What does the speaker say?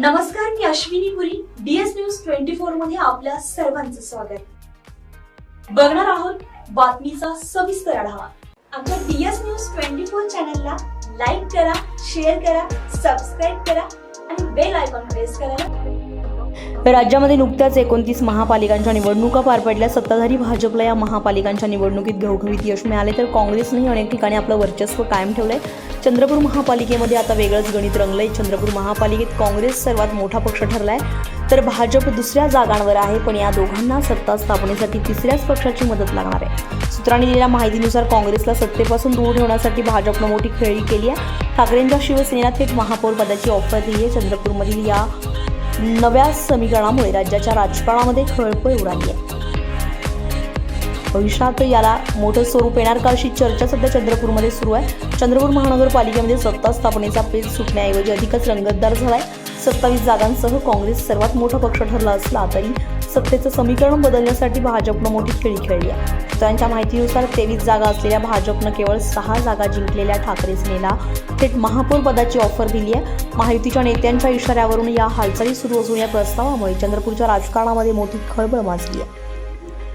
नमस्कार मी Ashwini Puri. DS news twenty फोरमध्ये आपल्या सर्वांचं स्वागत. बघणार आहोत बातमीचा सविस्तर आढावा. आमच्या डीएस न्यूज ट्वेंटी फोर चॅनलला लाईक करा शेअर करा सबस्क्राईब करा आणि बेल आयकॉन प्रेस करा राज्यामध्ये नुकत्याच एकोणतीस महापालिकांच्या निवडणुका पार पडल्या. सत्ताधारी भाजपला या महापालिकांच्या निवडणुकीत घवघवीत यश मिळाले तर काँग्रेसनेही अनेक ठिकाणी आपलं वर्चस्व कायम ठेवलंय. चंद्रपूर महापालिकेमध्ये आता वेगळंच गणित रंगलंय. चंद्रपूर महापालिकेत काँग्रेस सर्वात मोठा पक्ष ठरलाय. तर भाजप दुसऱ्या जागांवर आहे पण या दोघांना सत्ता स्थापनेसाठी तिसऱ्याच पक्षाची मदत लागणार आहे. सूत्रांनी दिलेल्या माहितीनुसार काँग्रेसला सत्तेपासून दूर ठेवण्यासाठी भाजपनं मोठी खेळी केली आहे. ठाकरेंच्या शिवसेनेला थेट महापौर पदाची ऑफर दिली आहे. चंद्रपूरमधील या नव्या समीकरणामुळे राज्याच्या राजकारणामध्ये खळपळ उडाली आहे. भविष्यात याला मोठं स्वरूप येणार का अशी चर्चा सध्या चंद्रपूरमध्ये सुरू आहे. चंद्रपूर महानगरपालिकेमध्ये सत्ता स्थापनेचा पेच सुटण्याऐवजी अधिकच रंगतदार झालाय. सत्तावीस जागांसह काँग्रेस सर्वात मोठा पक्ष ठरला असला तरी सत्तेचं समीकरण बदलण्यासाठी भाजपनं मोठी खेळी खेळली आहे. सूत्रांच्या माहितीनुसार तेवीस जागा असलेल्या भाजपनं केवळ सहा जागा जिंकलेल्या ठाकरे सेनेला थेट महापौर पदाची ऑफर दिली आहे. महायुतीच्या नेत्यांच्या इशाऱ्यावरून या हालचाली सुरू असून या प्रस्तावामुळे चंद्रपूरच्या राजकारणामध्ये मोठी खळबळ माजली आहे.